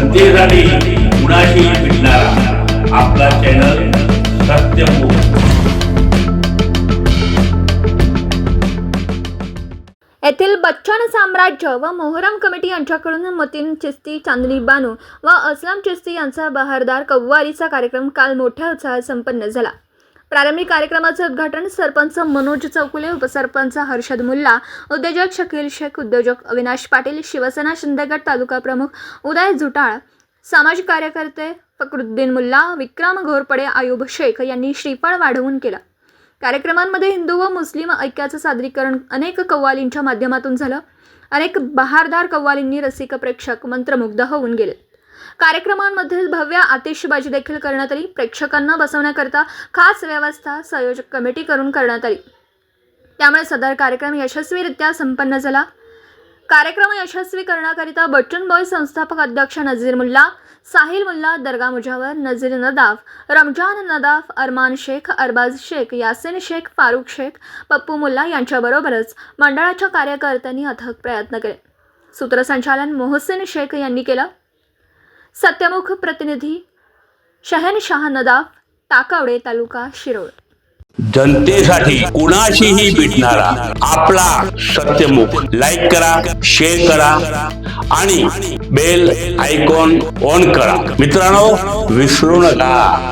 जनतेसाठी कुणाशी भेटणारा. आपला चॅनल सत्यमुख येथील बच्चन साम्राज्य व मोहरम कमिटी यांच्याकडून मतीन चिस्ती चांदणी बानू व असलम चिस्ती यांचा बहारदार कव्वालीचा कार्यक्रम काल मोठ्या उत्साहात संपन्न झाला. प्रारंभिक कार्यक्रमाचे उद्घाटन सरपंच मनोज चौकुले उपसरपंच हर्षद मुल्ला उद्योजक शकील शेख उद्योजक अविनाश पाटील शिवसेना शिंदेगड तालुका प्रमुख उदय जुटाळ सामाजिक कार्यकर्ते फकरुद्दीन मुल्ला विक्रम घोरपडे आयुब शेख यांनी श्रीफळ वाढवून केला. कार्यक्रमांमध्ये हिंदू व मुस्लिम ऐक्याचं सादरीकरण अनेक कव्वालींच्या माध्यमातून झालं. अनेक बहारदार कव्वालींनी रसिक प्रेक्षक मंत्रमुग्ध होऊन गेले. कार्यक्रमांमध्ये भव्य आतिषबाजी देखील करण्यात आली. प्रेक्षकांना बसवण्याकरता खास व्यवस्था संयोजक कमिटी करून करण्यात आली. त्यामुळे सदर कार्यक्रम यशस्वीरित्या संपन्न झाला. कार्यक्रम यशस्वी करण्याकरिता बच्चन बॉय संस्थापक अध्यक्ष नझीर मुल्ला साहिल मुल्ला दर्गा मुजावर नझीर नदाफ रमजान नदाफ अरमान शेख अरबाज शेख यासिन शेख फारुख शेख पप्पू मुल्ला यांच्याबरोबरच मंडळाच्या कार्यकर्त्यांनी अथक प्रयत्न केले. सूत्रसंचालन मोहसिन शेख यांनी केलं. सत्यमुख प्रतिनिधी शहनशाह नदाफ टाकावडे तालुका शिरोळ. जनतेसाठी कुणाशीही भेटणारा आपला सत्यमुख लाईक करा शेअर करा आणि बेल आयकॉन ऑन करा. मित्रांनो विसरू नका.